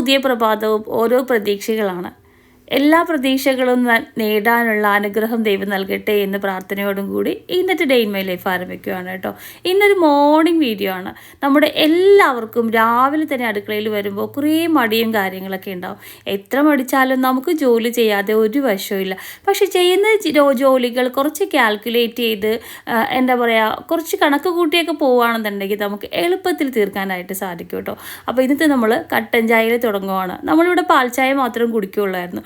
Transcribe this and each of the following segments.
പുതിയ പ്രഭാതവും ഓരോ പ്രതീക്ഷകളാണ്. എല്ലാ പ്രതീക്ഷകളും നേടാനുള്ള അനുഗ്രഹം ദൈവം നൽകട്ടെ എന്ന് പ്രാർത്ഥനയോടും കൂടി ഇന്നത്തെ ഡേ ഇൻ മൈ ലൈഫ് ആരംഭിക്കുകയാണ് കേട്ടോ. ഇന്നൊരു മോർണിംഗ് വീഡിയോ ആണ്. നമ്മുടെ എല്ലാവർക്കും രാവിലെ തന്നെ അടുക്കളയിൽ വരുമ്പോൾ കുറേ മടിയും കാര്യങ്ങളൊക്കെ ഉണ്ടാവും. എത്ര മടിച്ചാലും നമുക്ക് ജോലി ചെയ്യാതെ ഒരു വശവുമില്ല പക്ഷെ ചെയ്യുന്ന ജോലികൾ കുറച്ച് കാൽക്കുലേറ്റ് ചെയ്ത് എന്താ പറയുക കുറച്ച് കണക്ക് കൂട്ടിയൊക്കെ പോവുകയാണെന്നുണ്ടെങ്കിൽ നമുക്ക് എളുപ്പത്തിൽ തീർക്കാനായിട്ട് സാധിക്കും കേട്ടോ. അപ്പോൾ ഇന്നത്തെ നമ്മൾ കട്ടൻ ചായയിൽ തുടങ്ങുവാണ്. നമ്മളിവിടെ പാൽ ചായ മാത്രം കുടിക്കുകയുള്ളായിരുന്നു.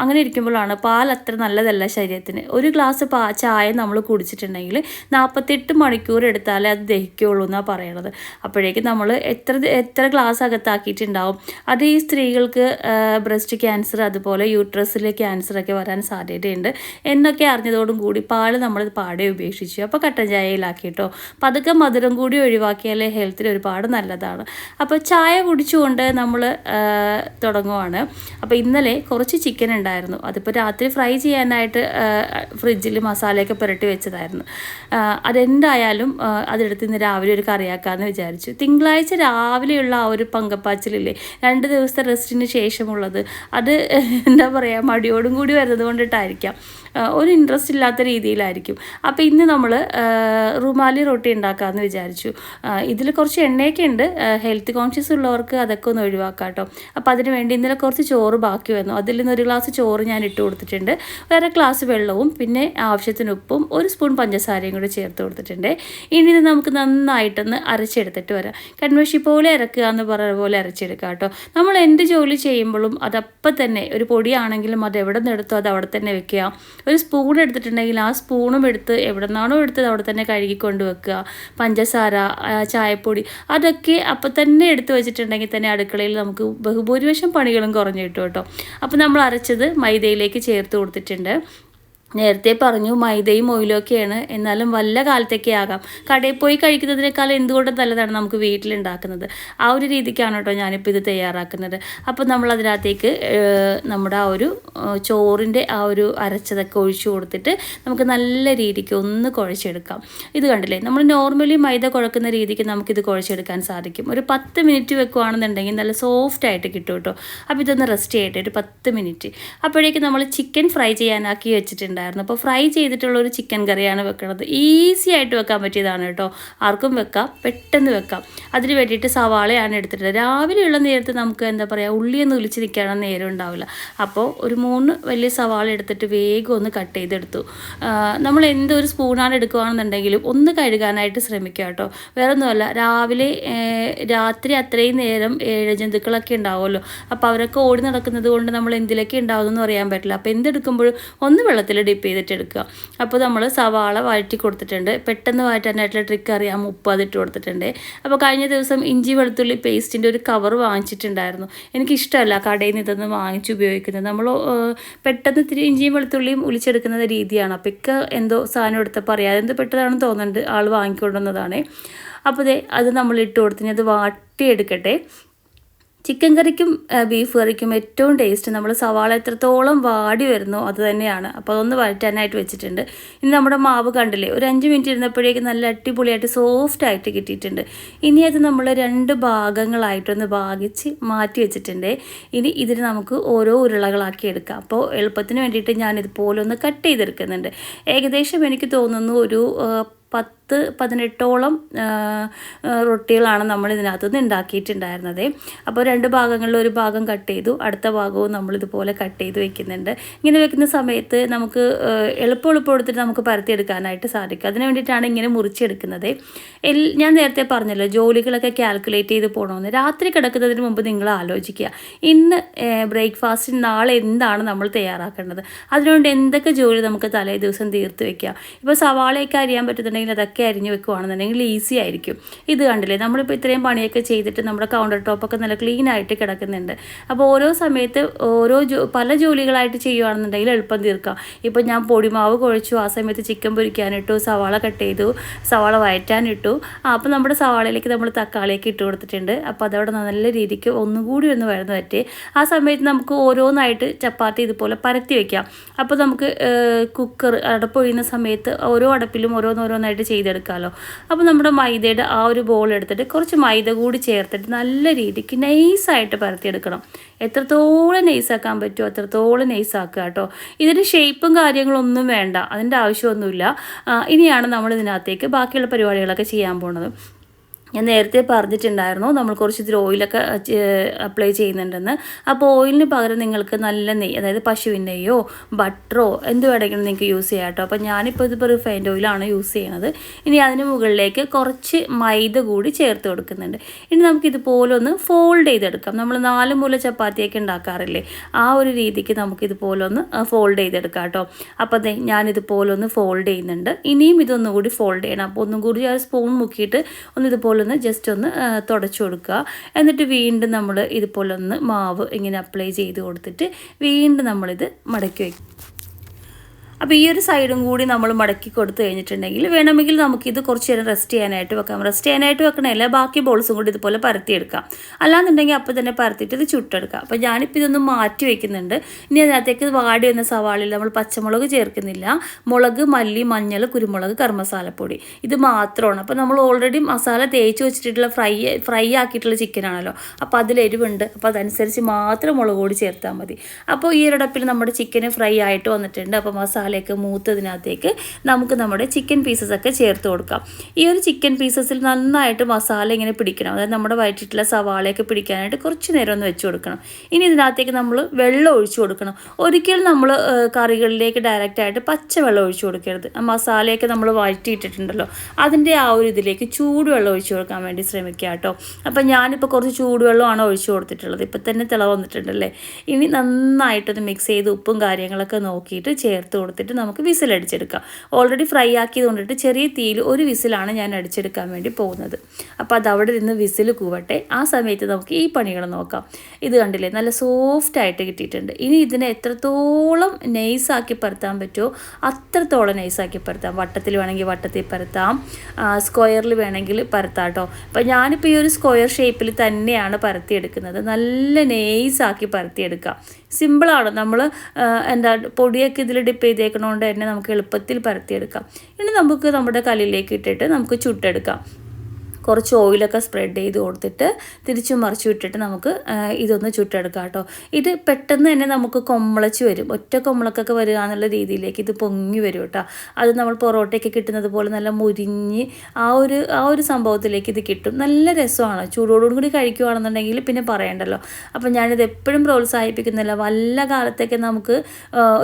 അങ്ങനെ ഇരിക്കുമ്പോഴാണ് പാൽ അത്ര നല്ലതല്ല ശരീരത്തിന്. ഒരു ഗ്ലാസ് പാ ചായ നമ്മൾ കുടിച്ചിട്ടുണ്ടെങ്കിൽ നാൽപ്പത്തെട്ട് മണിക്കൂർ എടുത്താലേ അത് ദഹിക്കുകയുള്ളൂ എന്നാണ് പറയണത്. അപ്പോഴേക്കും നമ്മൾ എത്ര എത്ര ഗ്ലാസ് അകത്താക്കിയിട്ടുണ്ടാവും. അത് ഈ സ്ത്രീകൾക്ക് ബ്രസ്റ്റ് ക്യാൻസർ അതുപോലെ യൂട്രസിലെ ക്യാൻസറൊക്കെ വരാൻ സാധ്യതയുണ്ട് എന്നൊക്കെ അറിഞ്ഞതോടും കൂടി പാൽ നമ്മൾ പാടെ ഉപേക്ഷിച്ചു. അപ്പോൾ കട്ടൻ ചായയിലാക്കി കേട്ടോ. പതുക്കെ മധുരം കൂടി ഒഴിവാക്കിയാലേ ഹെൽത്തിന് ഒരുപാട് നല്ലതാണ്. അപ്പോൾ ചായ കുടിച്ചുകൊണ്ട് നമ്മൾ തുടങ്ങുവാണ്. അപ്പോൾ ഇന്നലെ കുറച്ച് ചിക്കൻ ഉണ്ടായിരുന്നു. അതിപ്പോൾ രാത്രി ഫ്രൈ ചെയ്യാനായിട്ട് ഫ്രിഡ്ജിൽ മസാലയൊക്കെ പുരട്ടി വെച്ചതായിരുന്നു. അതെന്തായാലും അതെടുത്ത് ഇന്ന് രാവിലെ ഒരു കറിയാക്കാമെന്ന് വിചാരിച്ചു. തിങ്കളാഴ്ച രാവിലെയുള്ള ആ ഒരു പങ്കപ്പാച്ചിലില്ലേ രണ്ട് ദിവസത്തെ റെസ്റ്റിന് ശേഷമുള്ളത് അത് എന്താ പറയുക മടിയോടും കൂടി വരുന്നത് കൊണ്ടിട്ടായിരിക്കാം. ഒരു ഇൻട്രസ്റ്റ് ഇല്ലാത്ത രീതിയിലായിരിക്കും. അപ്പോൾ ഇന്ന് നമ്മൾ റുമാലി റൊട്ടി ഉണ്ടാക്കാമെന്ന് വിചാരിച്ചു. ഇതിൽ കുറച്ച് എണ്ണയൊക്കെ ഉണ്ട്. ഹെൽത്ത് കോൺഷ്യസ് ഉള്ളവർക്ക് അതൊക്കെ ഒന്ന് ഒഴിവാക്കാം കേട്ടോ അപ്പോൾ അതിന് വേണ്ടി ഇന്നലെ കുറച്ച് ചോറ് ബാക്കി വന്നു. അതിൽ നിന്ന് ഒരു ഗ്ലാസ് ചോറ് ഞാൻ ഇട്ട് കൊടുത്തിട്ടുണ്ട്. വേറെ ഗ്ലാസ് വെള്ളവും പിന്നെ ആവശ്യത്തിന് ഉപ്പും ഒരു സ്പൂൺ പഞ്ചസാരയും കൂടി ചേർത്ത് കൊടുത്തിട്ടുണ്ട്. ഇനി ഇത് നമുക്ക് നന്നായിട്ടൊന്ന് അരച്ചെടുത്തിട്ട് വരാം. കൺവെഷി പോലെ ഇറക്കുക എന്ന് പറയുന്ന പോലെ അരച്ചെടുക്കുക കേട്ടോ. നമ്മൾ എന്ത് ജോലി ചെയ്യുമ്പോഴും അതപ്പം തന്നെ ഒരു പൊടിയാണെങ്കിലും അത് എവിടെ നിന്ന് എടുത്തോ അത് അവിടെ തന്നെ വെക്കുക. ഒരു സ്പൂൺ എടുത്തിട്ടുണ്ടെങ്കിൽ ആ സ്പൂണും എടുത്ത് എവിടെ നിന്നാണോ എടുത്തത് അവിടെ തന്നെ കഴുകി കൊണ്ട് വെക്കുക. പഞ്ചസാര ചായപ്പൊടി അതൊക്കെ അപ്പം തന്നെ എടുത്ത് വെച്ചിട്ടുണ്ടെങ്കിൽ തന്നെ അടുക്കളയിൽ നമുക്ക് ബഹുഭൂരിപക്ഷം പണികളും കുറഞ്ഞു കിട്ടും കേട്ടോ. അപ്പോൾ നമ്മൾ അരച്ചത് മൈദയിലേക്ക് ചേർത്ത് കൊടുത്തിട്ടുണ്ട്. നേരത്തെ പറഞ്ഞു മൈദയും ഓയിലും ഒക്കെയാണ്. എന്നാലും വല്ല കാലത്തൊക്കെ ആകാം. കടയിൽ പോയി കഴിക്കുന്നതിനേക്കാൾ എന്തുകൊണ്ടും നല്ലതാണ് നമുക്ക് വീട്ടിലുണ്ടാക്കുന്നത്. ആ ഒരു രീതിക്കാണ് കേട്ടോ ഞാനിപ്പോൾ ഇത് തയ്യാറാക്കുന്നത്. അപ്പോൾ നമ്മൾ അതിനകത്തേക്ക് നമ്മുടെ ആ ഒരു ചോറിന്റെ ആ ഒരു അരച്ചതൊക്കെ ഒഴിച്ചു കൊടുത്തിട്ട് നമുക്ക് നല്ല രീതിക്ക് ഒന്ന് കുഴച്ചെടുക്കാം. ഇത് കണ്ടില്ലേ? നമ്മൾ നോർമലി മൈദ കുഴക്കുന്ന രീതിക്ക് നമുക്കിത് കുഴച്ചെടുക്കാൻ സാധിക്കും. ഒരു പത്ത് മിനിറ്റ് വെക്കുകയാണെന്നുണ്ടെങ്കിൽ നല്ല സോഫ്റ്റ് ആയിട്ട് കിട്ടും കേട്ടോ. അപ്പോൾ ഇതൊന്ന് റെസ്റ്റ് ചെയ്യട്ടെ. ഒരു പത്ത് മിനിറ്റ് അപ്പോഴേക്കും നമ്മൾ ചിക്കൻ ഫ്രൈ ചെയ്യാനാക്കി വെച്ചിട്ടുണ്ടായിരുന്നു അപ്പോൾ ഫ്രൈ ചെയ്തിട്ടുള്ള ഒരു ചിക്കൻ കറിയാണ് വെക്കുന്നത് ഈസി ആയിട്ട് വെക്കാൻ പറ്റിയതാണ് കേട്ടോ. ആർക്കും വെക്കാം പെട്ടെന്ന് വെക്കാം. അതിന് വേണ്ടിയിട്ട് സവാളയാണ് എടുത്തിട്ടുള്ളത്. രാവിലെയുള്ള നേരത്ത് നമുക്ക് എന്താ പറയുക ഉള്ളിയൊന്നും ഒലിച്ച് നിൽക്കാനുള്ള നേരം ഉണ്ടാവില്ല. അപ്പോൾ ഒരു മൂന്ന് വലിയ സവാള എടുത്തിട്ട് വേഗം ഒന്ന് കട്ട് ചെയ്തെടുത്തു. നമ്മൾ എന്തൊരു സ്പൂണാണ് എടുക്കുകയാണെന്നുണ്ടെങ്കിലും ഒന്ന് കഴുകാനായിട്ട് ശ്രമിക്കുക കേട്ടോ. വേറെ ഒന്നുമല്ല രാവിലെ രാത്രി അത്രയും നേരം ജന്തുക്കളൊക്കെ ഉണ്ടാവുമല്ലോ. അപ്പോൾ അവരൊക്കെ ഓടി നടക്കുന്നത് കൊണ്ട് നമ്മൾ എന്തിലൊക്കെ ഉണ്ടാവുമെന്ന് അറിയാൻ പറ്റില്ല. അപ്പോൾ എന്തെടുക്കുമ്പോഴും ഒന്ന് വെള്ളത്തിൽ ഡിപ്പ് ചെയ്തിട്ട് എടുക്കുക അപ്പോൾ നമ്മൾ സവാള വഴറ്റി കൊടുത്തിട്ടുണ്ട്. പെട്ടെന്ന് വഴറ്റാനായിട്ടുള്ള ട്രിക്ക് അറിയാം. ഉപ്പ് അതിട്ട് കൊടുത്തിട്ടുണ്ട്. അപ്പോൾ കഴിഞ്ഞ ദിവസം ഇഞ്ചി വെളുത്തുള്ളി പേസ്റ്റിന്റെ ഒരു കവർ വാങ്ങിച്ചിട്ടുണ്ടായിരുന്നു. എനിക്കിഷ്ടമല്ല കടയിൽ നിന്ന് ഇതൊന്ന് വാങ്ങിച്ച് ഉപയോഗിക്കുന്നത്. നമ്മൾ പെട്ടെന്ന് ഇത്തിരി ഇഞ്ചിയും വെളുത്തുള്ളിയും ഉലിച്ചെടുക്കുന്ന രീതിയാണ്. അപ്പോൾ ഇക്ക എന്തോ സാധനം എടുത്തപ്പോൾ അറിയാതെ എന്ത് പെട്ടതാണെന്ന് തോന്നുന്നുണ്ട്. ആൾ വാങ്ങിക്കൊണ്ടുവന്നതാണ്. അപ്പോൾ അത് നമ്മൾ ഇട്ട് കൊടുത്തിന് അത് വാട്ടിയെടുക്കട്ടെ. ചിക്കൻ കറിക്കും ബീഫ് കറിക്കും ഏറ്റവും ടേസ്റ്റ് നമ്മൾ സവാള എത്രത്തോളം വാടി വരുന്നു അത് തന്നെയാണ്. അപ്പോൾ അതൊന്ന് വഴറ്റാനായിട്ട് വെച്ചിട്ടുണ്ട്. ഇനി നമ്മുടെ മാവ് കണ്ടില്ലേ ഒരു അഞ്ച് മിനിറ്റ് ഇരുന്നപ്പോഴേക്കും നല്ല അടിപൊളിയായിട്ട് സോഫ്റ്റ് ആയിട്ട് കിട്ടിയിട്ടുണ്ട്. ഇനി അത് നമ്മൾ രണ്ട് ഭാഗങ്ങളായിട്ടൊന്ന് ഭാഗിച്ച് മാറ്റി വെച്ചിട്ടുണ്ട്. ഇനി ഇതിന് നമുക്ക് ഓരോ ഉരുളകളാക്കി എടുക്കാം. അപ്പോൾ എളുപ്പത്തിന് വേണ്ടിയിട്ട് ഞാൻ ഇതുപോലെ ഒന്ന് കട്ട് ചെയ്തെടുക്കുന്നുണ്ട്. ഏകദേശം എനിക്ക് തോന്നുന്നു ഒരു ആ, പത്ത് പതിനെട്ടോളം റൊട്ടികളാണ് നമ്മൾ ഇതിനകത്ത് നിന്ന് ഉണ്ടാക്കിയിട്ടുണ്ടായിരുന്നത്. അപ്പോൾ രണ്ട് ഭാഗങ്ങളിൽ ഒരു ഭാഗം കട്ട് ചെയ്തു അടുത്ത ഭാഗവും നമ്മൾ ഇതുപോലെ കട്ട് ചെയ്ത് വെക്കുന്നുണ്ട്. ഇങ്ങനെ വെക്കുന്ന സമയത്ത് നമുക്ക് എളുപ്പം എളുപ്പം എടുത്തിട്ട് നമുക്ക് പരത്തിയെടുക്കാനായിട്ട് സാധിക്കും. അതിന് വേണ്ടിയിട്ടാണ് ഇങ്ങനെ മുറിച്ചെടുക്കുന്നത്. ഞാൻ നേരത്തെ പറഞ്ഞല്ലോ ജോലികളൊക്കെ കാൽക്കുലേറ്റ് ചെയ്ത് പോകണമെന്ന് രാത്രി കിടക്കുന്നതിന് മുമ്പ് നിങ്ങൾ ആലോചിക്കുക. ഇന്ന് ബ്രേക്ക്ഫാസ്റ്റിന് നാളെ എന്താണ് നമ്മൾ തയ്യാറാക്കേണ്ടത്? അതിനുകൊണ്ട് എന്തൊക്കെ ജോലി നമുക്ക് തലേ ദിവസം തീർത്ത് വെക്കാം ഇപ്പോൾ സവാളയൊക്കെ അറിയാൻ പറ്റുന്നുണ്ടെങ്കിൽ അതൊക്കെ അരിഞ്ഞ് വെക്കുവാണെന്നുണ്ടെങ്കിൽ ഈസി ആയിരിക്കും. ഇത് കണ്ടില്ലേ? നമ്മളിപ്പോൾ ഇത്രയും പണിയൊക്കെ ചെയ്തിട്ട് നമ്മുടെ കൗണ്ടർ ടോപ്പൊക്കെ നല്ല ക്ലീൻ ആയിട്ട് കിടക്കുന്നുണ്ട്. അപ്പോൾ ഓരോ സമയത്ത് ഓരോ പല ജോലികളായിട്ട് ചെയ്യുകയാണെന്നുണ്ടെങ്കിൽ എളുപ്പം തീർക്കാം. ഇപ്പോൾ ഞാൻ പൊടിമാവ് കുഴച്ചു ആ സമയത്ത് ചിക്കൻ പൊരിക്കാനിട്ടു സവാള കട്ട് ചെയ്തു സവാള വയറ്റാനിട്ടു ആ അപ്പോൾ നമ്മുടെ സവാളയിലേക്ക് നമ്മൾ തക്കാളിയൊക്കെ ഇട്ട് കൊടുത്തിട്ടുണ്ട്. അപ്പോൾ അതവിടെ നല്ല രീതിക്ക് ഒന്നുകൂടി ഒന്ന് വഴന്ന് പറ്റി ആ സമയത്ത് നമുക്ക് ഓരോന്നായിട്ട് ചപ്പാത്തി ഇതുപോലെ പരത്തി വെക്കാം. അപ്പോൾ നമുക്ക് കുക്കർ അടപ്പൊഴിയുന്ന സമയത്ത് ഓരോ അടപ്പിലും ഓരോന്നോരോന്നായിട്ട് ചെയ്ത് ചെയ്തെടുക്കാമല്ലോ അപ്പോൾ നമ്മുടെ മൈദയുടെ ആ ഒരു ബോൾ എടുത്തിട്ട് കുറച്ച് മൈദ കൂടി ചേർത്തിട്ട് നല്ല രീതിക്ക് നൈസായിട്ട് പരത്തിയെടുക്കണം. എത്രത്തോളം നൈസാക്കാൻ പറ്റുമോ അത്രത്തോളം നൈസാക്കുക കേട്ടോ. ഇതിന് ഷേപ്പും കാര്യങ്ങളൊന്നും വേണ്ട. അതിന്റെ ആവശ്യമൊന്നുമില്ല. ഇനിയാണ് നമ്മൾ ഇതിനകത്തേക്ക് ബാക്കിയുള്ള പരിപാടികളൊക്കെ ചെയ്യാൻ പോകുന്നത്. ഞാൻ നേരത്തെ പറഞ്ഞിട്ടുണ്ടായിരുന്നു നമ്മൾ കുറച്ച് ഇതിൽ ഓയിലൊക്കെ അപ്ലൈ ചെയ്യുന്നുണ്ടെന്ന്. അപ്പോൾ ഓയിലിന് പകരം നിങ്ങൾക്ക് നല്ല നെയ്യ് അതായത് പശുവിന്റെയോ ബട്ടറോ എന്ത് വേണമെങ്കിലും നിങ്ങൾക്ക് യൂസ് ചെയ്യാം കേട്ടോ. അപ്പോൾ ഞാനിപ്പോൾ ഇതിപ്പോൾ റിഫൈൻഡ് ഓയിലാണ് യൂസ് ചെയ്യണത്. ഇനി അതിന് മുകളിലേക്ക് കുറച്ച് മൈദ കൂടി ചേർത്ത് കൊടുക്കുന്നുണ്ട്. ഇനി നമുക്ക് ഇതുപോലെ ഒന്ന് ഫോൾഡ് ചെയ്തെടുക്കാം. നമ്മൾ നാല് മൂല ചപ്പാത്തിയൊക്കെ ഉണ്ടാക്കാറില്ലേ ആ ഒരു രീതിക്ക് നമുക്ക് ഇതുപോലെ ഒന്ന് ഫോൾഡ് ചെയ്തെടുക്കാം കേട്ടോ. അപ്പോൾ അതെ ഞാനിതുപോലെ ഒന്ന് ഫോൾഡ് ചെയ്യുന്നുണ്ട്. ഇനിയും ഇതൊന്നുകൂടി ഫോൾഡ് ചെയ്യണം. അപ്പോൾ ഒന്നും കൂടി ഒരു സ്പൂൺ മുക്കിയിട്ട് ഒന്ന് ഇതുപോലെ ഒന്ന് ജസ്റ്റ് ഒന്ന് തുടച്ചു കൊടുക്കുക. എന്നിട്ട് വീണ്ടും നമ്മൾ ഇതുപോലെ ഒന്ന് മാവ് ഇങ്ങനെ അപ്ലൈ ചെയ്ത് കൊടുത്തിട്ട് വീണ്ടും നമ്മളിത് മടക്കി വയ്ക്കും അപ്പോൾ ഈ ഒരു സൈഡും കൂടി നമ്മൾ മടക്കി കൊടുത്തു കഴിഞ്ഞിട്ടുണ്ടെങ്കിൽ വേണമെങ്കിൽ നമുക്കിത് കുറച്ച് നേരം റെസ്റ്റ് ചെയ്യാനായിട്ട് വെക്കാം. റെസ്റ്റ് ചെയ്യാനായിട്ട് വെക്കണമല്ല ബാക്കി ബോൾസും കൂടി ഇതുപോലെ പരത്തിയെടുക്കാം. അല്ലാന്നുണ്ടെങ്കിൽ അപ്പോൾ തന്നെ പരത്തിയിട്ട് ഇത് ചുട്ടെടുക്കാം. അപ്പോൾ ഞാനിപ്പോൾ ഇതൊന്ന് മാറ്റി വെക്കുന്നുണ്ട്. ഇനി അതിനകത്തേക്ക് വാടി വന്ന സവാളിൽ നമ്മൾ പച്ചമുളക് ചേർക്കുന്നില്ല. മുളക് മല്ലി മഞ്ഞൾ കുരുമുളക് കർമ്മസാലപ്പൊടി. ഇത് മാത്രമാണ്. അപ്പോൾ നമ്മൾ ഓൾറെഡി മസാല തേച്ച് വെച്ചിട്ടുള്ള ഫ്രൈ ഫ്രൈ ആക്കിയിട്ടുള്ള ചിക്കനാണല്ലോ അപ്പോൾ അതിൽ എരിവുണ്ട്. അപ്പോൾ അതനുസരിച്ച് മാത്രം മുളക് കൂടി ചേർത്താൽ മതി. അപ്പോൾ ഈ ഒരടപ്പിൽ നമ്മുടെ ചിക്കന് ഫ്രൈ ആയിട്ട് വന്നിട്ടുണ്ട്. അപ്പോൾ മസാല മസാലയൊക്കെ മൂത്തതിനകത്തേക്ക് നമുക്ക് നമ്മുടെ ചിക്കൻ പീസസ് ഒക്കെ ചേർത്ത് കൊടുക്കാം. ഈ ഒരു ചിക്കൻ പീസസിൽ നന്നായിട്ട് മസാല ഇങ്ങനെ പിടിക്കണം. അതായത് നമ്മുടെ വയറ്റിട്ടുള്ള സവാളയൊക്കെ പിടിക്കാനായിട്ട് കുറച്ച് നേരം ഒന്ന് വെച്ച് കൊടുക്കണം. ഇനി ഇതിനകത്തേക്ക് നമ്മൾ വെള്ളം ഒഴിച്ചു കൊടുക്കണം. ഒരിക്കലും നമ്മൾ കറികളിലേക്ക് ഡയറക്റ്റായിട്ട് പച്ചവെള്ളം ഒഴിച്ചു കൊടുക്കരുത്. മസാലയൊക്കെ നമ്മൾ വഴറ്റിയിട്ടിട്ടുണ്ടല്ലോ അതിന്റെ ആ ഒരു ഇതിലേക്ക് ചൂടുവെള്ളം ഒഴിച്ചു കൊടുക്കാൻ വേണ്ടി ശ്രമിക്കുക കേട്ടോ. അപ്പം ഞാനിപ്പോൾ കുറച്ച് ചൂടുവെള്ളമാണ് ഒഴിച്ചു കൊടുത്തിട്ടുള്ളത്. ഇപ്പം തന്നെ തിള വന്നിട്ടുണ്ടല്ലേ ഇനി നന്നായിട്ടൊന്ന് മിക്സ് ചെയ്ത് ഉപ്പും കാര്യങ്ങളൊക്കെ നോക്കിയിട്ട് ചേർത്ത് കൊടുത്തിട്ട് കൊടുത്തിട്ട് നമുക്ക് വിസിൽ അടിച്ചെടുക്കാം ഓൾറെഡി ഫ്രൈ ആക്കിയത് കൊണ്ടിട്ട് ചെറിയ തീയിൽ ഒരു വിസിലാണ് ഞാൻ അടിച്ചെടുക്കാൻ വേണ്ടി പോകുന്നത്. അപ്പോൾ അത് അവിടെ നിന്ന് വിസിൽ കൂവട്ടെ. ആ സമയത്ത് നമുക്ക് ഈ പണികൾ നോക്കാം. ഇത് കണ്ടില്ലേ? നല്ല സോഫ്റ്റ് ആയിട്ട് കിട്ടിയിട്ടുണ്ട്. ഇനി ഇതിനെ എത്രത്തോളം നൈസാക്കി പരത്താൻ പറ്റുമോ അത്രത്തോളം നൈസാക്കി പരത്താം. വട്ടത്തിൽ വേണമെങ്കിൽ വട്ടത്തിൽ പരത്താം. സ്ക്വയറിൽ വേണമെങ്കിൽ പരത്താം കേട്ടോ അപ്പോൾ ഞാനിപ്പോൾ ഈ ഒരു സ്ക്വയർ ഷേപ്പിൽ തന്നെയാണ് പരത്തിയെടുക്കുന്നത്. നല്ല നൈസാക്കി പരത്തിയെടുക്കാം. സിമ്പിളാണ്. നമ്മൾ എന്താ പൊടിയൊക്കെ ഇതിൽ ഡിപ്പ് ചെയ്തേക്കണോണ്ട് തന്നെ നമുക്ക് എളുപ്പത്തിൽ പരത്തിയെടുക്കാം. ഇനി നമുക്ക് നമ്മുടെ കല്ലിലേക്ക് ഇട്ടിട്ട് നമുക്ക് ചുട്ടെടുക്കാം. കുറച്ച് ഓയിലൊക്കെ സ്പ്രെഡ് ചെയ്ത് കൊടുത്തിട്ട് തിരിച്ചും മറിച്ചു വിട്ടിട്ട് നമുക്ക് ഇതൊന്ന് ചുട്ടെടുക്കാം കേട്ടോ. ഇത് പെട്ടെന്ന് തന്നെ നമുക്ക് കൊമ്പളച്ച് വരും. ഒറ്റ കൊമ്പളക്കൊക്കെ വരിക എന്നുള്ള രീതിയിലേക്ക് ഇത് പൊങ്ങി വരും കേട്ടോ. അത് നമ്മൾ പൊറോട്ടയൊക്കെ കിട്ടുന്നത് പോലെ നല്ല മുരിഞ്ഞ് ആ ഒരു ആ ഒരു സംഭവത്തിലേക്ക് ഇത് കിട്ടും. നല്ല രസമാണ്. ചൂടോടും കൂടി കഴിക്കുകയാണെന്നുണ്ടെങ്കിൽ പിന്നെ പറയണ്ടല്ലോ. അപ്പം ഞാനിത് എപ്പോഴും പ്രോത്സാഹിപ്പിക്കുന്നില്ല. വല്ല കാലത്തൊക്കെ നമുക്ക്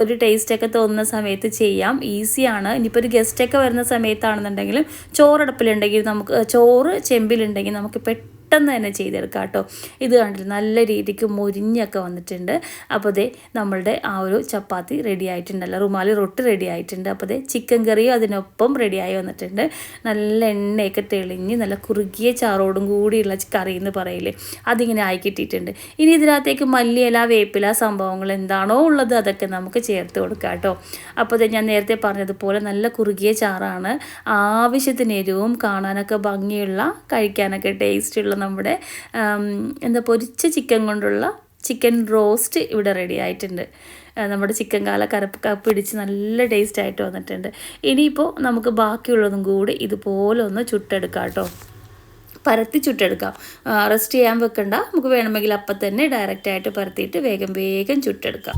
ഒരു ടേസ്റ്റൊക്കെ തോന്നുന്ന സമയത്ത് ചെയ്യാം. ഈസിയാണ് ഇനിയിപ്പോൾ ഒരു ഗസ്റ്റൊക്കെ വരുന്ന സമയത്താണെന്നുണ്ടെങ്കിലും ചോറടപ്പിലുണ്ടെങ്കിൽ നമുക്ക് ചോറ് ചെമ്പിലുണ്ടെങ്കിൽ നമുക്ക് പെട്ടെന്ന് പെട്ടെന്ന് തന്നെ ചെയ്തെടുക്കാം കേട്ടോ. ഇത് കണ്ടിട്ട് നല്ല രീതിക്ക് മുരിഞ്ഞൊക്കെ വന്നിട്ടുണ്ട്. അപ്പോൾ ദേ നമ്മളുടെ ആ ഒരു ചപ്പാത്തി റെഡി ആയിട്ടുണ്ടല്ലോ. റുമാലി റൊട്ടി റെഡി ആയിട്ടുണ്ട്. അപ്പോൾ ദേ ചിക്കൻ കറിയും അതിനൊപ്പം റെഡിയായി വന്നിട്ടുണ്ട്. നല്ല എണ്ണയൊക്കെ തെളിഞ്ഞ് നല്ല കുറുകിയ ചാറോടും കൂടിയുള്ള കറി എന്ന് പറയില്ലേ. അതിങ്ങനെ ആയി കിട്ടിയിട്ടുണ്ട്. ഇനി ഇതിനകത്തേക്ക് മല്ലിയില വേപ്പില സംഭവങ്ങൾ എന്താണോ ഉള്ളത് അതൊക്കെ നമുക്ക് ചേർത്ത് കൊടുക്കാം കേട്ടോ. അപ്പോൾ ഞാൻ നേരത്തെ പറഞ്ഞതുപോലെ നല്ല കുറുകിയ ചാറാണ്. ആവശ്യത്തിന് എരിവും കാണാനൊക്കെ ഭംഗിയുള്ള കഴിക്കാനൊക്കെ ടേസ്റ്റുള്ള നമ്മുടെ എന്താ പൊരിച്ച ചിക്കൻ കൊണ്ടുള്ള ചിക്കൻ റോസ്റ്റ് ഇവിടെ റെഡി ആയിട്ടുണ്ട്. നമ്മുടെ ചിക്കൻ കാല കരപ്പ് പിടിച്ച് നല്ല ടേസ്റ്റ് ആയിട്ട് വന്നിട്ടുണ്ട്. ഇനിയിപ്പോൾ നമുക്ക് ബാക്കിയുള്ളതും കൂടി ഇതുപോലെ ഒന്ന് ചുട്ടെടുക്കാം കേട്ടോ. പരത്തി ചുട്ടെടുക്കാം. റെസ്റ്റ് ചെയ്യാൻ വെക്കണ്ട. നമുക്ക് വേണമെങ്കിൽ അപ്പം തന്നെ ഡയറക്റ്റായിട്ട് പരത്തിയിട്ട് വേഗം വേഗം ചുട്ടെടുക്കാം.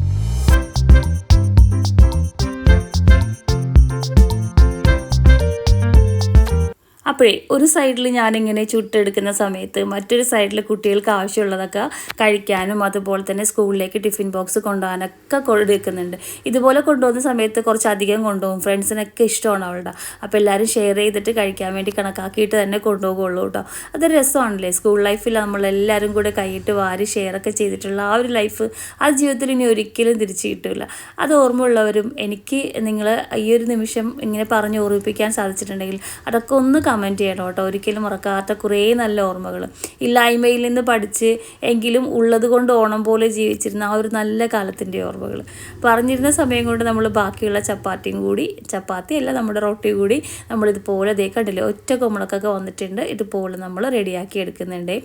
അപ്പോഴേ ഒരു സൈഡിൽ ഞാനിങ്ങനെ ചുട്ടെടുക്കുന്ന സമയത്ത് മറ്റൊരു സൈഡിൽ കുട്ടികൾക്ക് ആവശ്യമുള്ളതൊക്കെ കഴിക്കാനും അതുപോലെ തന്നെ സ്കൂളിലേക്ക് ടിഫിൻ ബോക്സ് കൊണ്ടുപോകാനൊക്കെ കൊടുക്കുന്നുണ്ട് ഇതുപോലെ കൊണ്ടുപോകുന്ന സമയത്ത് കുറച്ചധികം കൊണ്ടുപോകും. ഫ്രണ്ട്സിനൊക്കെ ഇഷ്ടമാണ് അവളുടെ അപ്പോൾ എല്ലാവരും ഷെയർ ചെയ്തിട്ട് കഴിക്കാൻ വേണ്ടി കണക്കാക്കിയിട്ട് തന്നെ കൊണ്ടുപോകുള്ളൂ കേട്ടോ. അതൊരു രസമാണല്ലേ? സ്കൂൾ ലൈഫിൽ നമ്മളെല്ലാവരും കൂടെ കൈയിട്ട് വാരി ഷെയറൊക്കെ ചെയ്തിട്ടുള്ള ആ ഒരു ലൈഫ് ആ ജീവിതത്തിൽ ഇനി ഒരിക്കലും തിരിച്ചു കിട്ടില്ല അത് ഓർമ്മയുള്ളവരും എനിക്ക് നിങ്ങൾ ഈ ഒരു നിമിഷം ഇങ്ങനെ പറഞ്ഞ് ഓർമ്മിപ്പിക്കാൻ സാധിച്ചിട്ടുണ്ടെങ്കിൽ അതൊക്കെ ഒന്ന് കമന്റ് കമന്റ് ചെയ്യണം കേട്ടോ. ഒരിക്കലും മറക്കാത്ത കുറേ നല്ല ഓർമ്മകൾ. ഇല്ലായ്മയിൽ നിന്ന് പഠിച്ച് എങ്കിലും ഉള്ളത് കൊണ്ട് ഓണം പോലെ ജീവിച്ചിരുന്ന ആ ഒരു നല്ല കാലത്തിന്റെ ഓർമ്മകൾ. പറഞ്ഞിരുന്ന സമയം കൊണ്ട് നമ്മൾ ബാക്കിയുള്ള ചപ്പാത്തിയും കൂടി ചപ്പാത്തി അല്ല നമ്മുടെ റൊട്ടി കൂടി നമ്മളിതുപോലെ ദേ കണ്ടില്ലേ ഒറ്റ കുമ്പളക്കൊക്കെ വന്നിട്ടുണ്ട്. ഇതുപോലെ നമ്മൾ റെഡിയാക്കി എടുക്കുന്നുണ്ട്.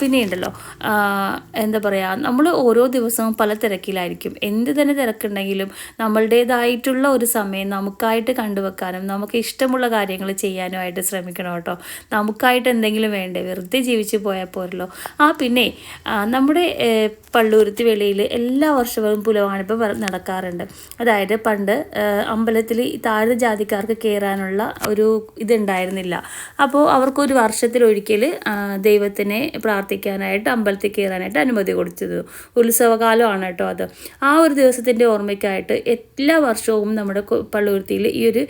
പിന്നെ ഉണ്ടല്ലോ എന്താ പറയുക നമ്മൾ ഓരോ ദിവസവും പല തിരക്കിലായിരിക്കും. എന്ത് തന്നെ തിരക്കുണ്ടെങ്കിലും നമ്മളുടേതായിട്ടുള്ള ഒരു സമയം നമുക്കായിട്ട് കണ്ടുവെക്കാനും നമുക്ക് ഇഷ്ടമുള്ള കാര്യങ്ങൾ ചെയ്യാനുമായിട്ട് ശ്രമിക്കണം കേട്ടോ നമുക്കായിട്ട് എന്തെങ്കിലും വേണ്ടേ? വെറുതെ ജീവിച്ചു പോയാൽ പോരല്ലോ. ആ പിന്നെ നമ്മുടെ പള്ളൂരുത്തി വെളിയിൽ എല്ലാ വർഷവും പുലവാണിപ്പ് നടക്കാറുണ്ട്. അതായത് പണ്ട് അമ്പലത്തിൽ താഴ്ന്ന ജാതിക്കാർക്ക് കയറാനുള്ള ഒരു ഇതുണ്ടായിരുന്നില്ല. അപ്പോൾ അവർക്കൊരു വർഷത്തിലൊരിക്കൽ ദൈവത്തിനെ പ്രാർത്ഥിക്കാനായിട്ട് അമ്പലത്തിൽ കയറാനായിട്ട് അനുമതി കൊടുത്തത്. ഉത്സവകാലമാണ് കേട്ടോ അത്. ആ ഒരു ദിവസത്തിന്റെ ഓർമ്മയ്ക്കായിട്ട് എല്ലാ വർഷവും നമ്മുടെ പള്ളുരുത്തിയിൽ ഈ ഒരു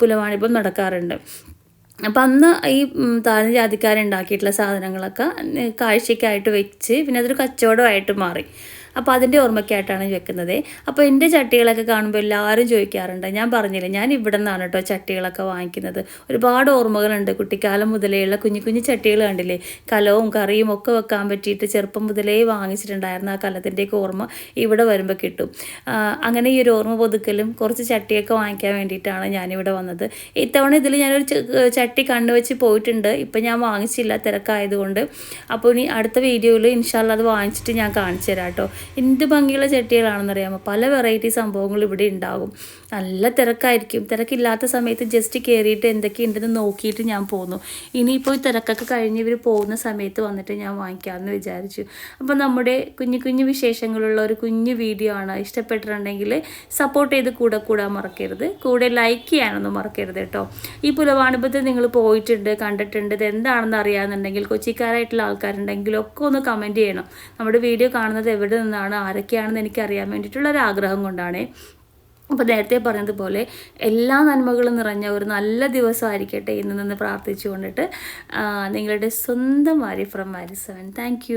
പുലവാണിപ്പം നടക്കാറുണ്ട്. അപ്പം അന്ന് ഈ താഴ്ന്ന ജാതിക്കാരുണ്ടാക്കിയിട്ടുള്ള സാധനങ്ങളൊക്കെ കാഴ്ചയ്ക്കായിട്ട് വെച്ച് പിന്നെ അതൊരു കച്ചവടമായിട്ട് മാറി. അപ്പോൾ അതിന്റെ ഓർമ്മയ്ക്കായിട്ടാണ് വെക്കുന്നത്. അപ്പോൾ എന്റെ ചട്ടികളൊക്കെ കാണുമ്പോൾ എല്ലാവരും ചോദിക്കാറുണ്ട്. ഞാൻ പറഞ്ഞില്ല ഞാൻ ഇവിടെ നിന്നാണ് കേട്ടോ ചട്ടികളൊക്കെ വാങ്ങിക്കുന്നത്. ഒരുപാട് ഓർമ്മകളുണ്ട്. കുട്ടിക്കാലം മുതലേയുള്ള കുഞ്ഞു കുഞ്ഞു ചട്ടികൾ കണ്ടില്ലേ? കലവും കറിയും ഒക്കെ വെക്കാൻ പറ്റിയിട്ട് ചെറുപ്പം മുതലേ വാങ്ങിച്ചിട്ടുണ്ടായിരുന്ന ആ കലത്തിന്റെയൊക്കെ ഓർമ്മ ഇവിടെ വരുമ്പോൾ കിട്ടും. അങ്ങനെ ഈ ഒരു ഓർമ്മ പുതുക്കലും കുറച്ച് ചട്ടിയൊക്കെ വാങ്ങിക്കാൻ വേണ്ടിയിട്ടാണ് ഞാനിവിടെ വന്നത്. ഇത്തവണ ഇതിൽ ഞാനൊരു ചട്ടി കണ്ണുവെച്ച് പോയിട്ടുണ്ട്. ഇപ്പം ഞാൻ വാങ്ങിച്ചില്ല തിരക്കായതുകൊണ്ട്. അപ്പോൾ ഇനി അടുത്ത വീഡിയോയിൽ ഇൻഷാല്ല അത് വാങ്ങിച്ചിട്ട് ഞാൻ കാണിച്ചു തരാം കേട്ടോ എന്ത് ഭംഗിയുള്ള ചട്ടികളാണെന്നറിയാമോ? പല വെറൈറ്റി സംഭവങ്ങൾ ഇവിടെ ഉണ്ടാകും. നല്ല തിരക്കായിരിക്കും. തിരക്കില്ലാത്ത സമയത്ത് ജസ്റ്റ് കയറിയിട്ട് എന്തൊക്കെയുണ്ടെന്ന് നോക്കിയിട്ട് ഞാൻ പോന്നു. ഇനിയിപ്പോൾ ഈ തിരക്കൊക്കെ കഴിഞ്ഞ് ഇവർ പോകുന്ന സമയത്ത് വന്നിട്ട് ഞാൻ വാങ്ങിക്കാമെന്ന് വിചാരിച്ചു. അപ്പോൾ നമ്മുടെ കുഞ്ഞു കുഞ്ഞു വിശേഷങ്ങളുള്ള ഒരു കുഞ്ഞു വീഡിയോ ആണ്. ഇഷ്ടപ്പെട്ടിട്ടുണ്ടെങ്കിൽ സപ്പോർട്ട് ചെയ്ത് കൂടെ കൂടാൻ മറക്കരുത്. കൂടെ ലൈക്ക് ചെയ്യാനൊന്നും മറക്കരുത് കേട്ടോ. ഈ പുലവാണിപത്തിൽ നിങ്ങൾ പോയിട്ടുണ്ട് കണ്ടിട്ടുണ്ട് ഇത് എന്താണെന്ന് അറിയാമെന്നുണ്ടെങ്കിൽ കൊച്ചിക്കാരായിട്ടുള്ള ആൾക്കാരുണ്ടെങ്കിൽ ഒക്കെ ഒന്ന് കമന്റ് ചെയ്യണം. നമ്മുടെ വീഡിയോ കാണുന്നത് എവിടെ നിന്നാണ് ആരൊക്കെയാണെന്ന് എനിക്കറിയാൻ വേണ്ടിയിട്ടുള്ള ഒരു ആഗ്രഹം കൊണ്ടാണ്. അപ്പോൾ നേരത്തെ പറഞ്ഞതുപോലെ എല്ലാ നന്മകളും നിറഞ്ഞ ഒരു നല്ല ദിവസമായിരിക്കട്ടെ ഇന്ന് നിന്ന് പ്രാർത്ഥിച്ചുകൊണ്ടിട്ട് നിങ്ങളുടെ സ്വന്തം വാരി ഫ്രം വാരി സെവൻ താങ്ക്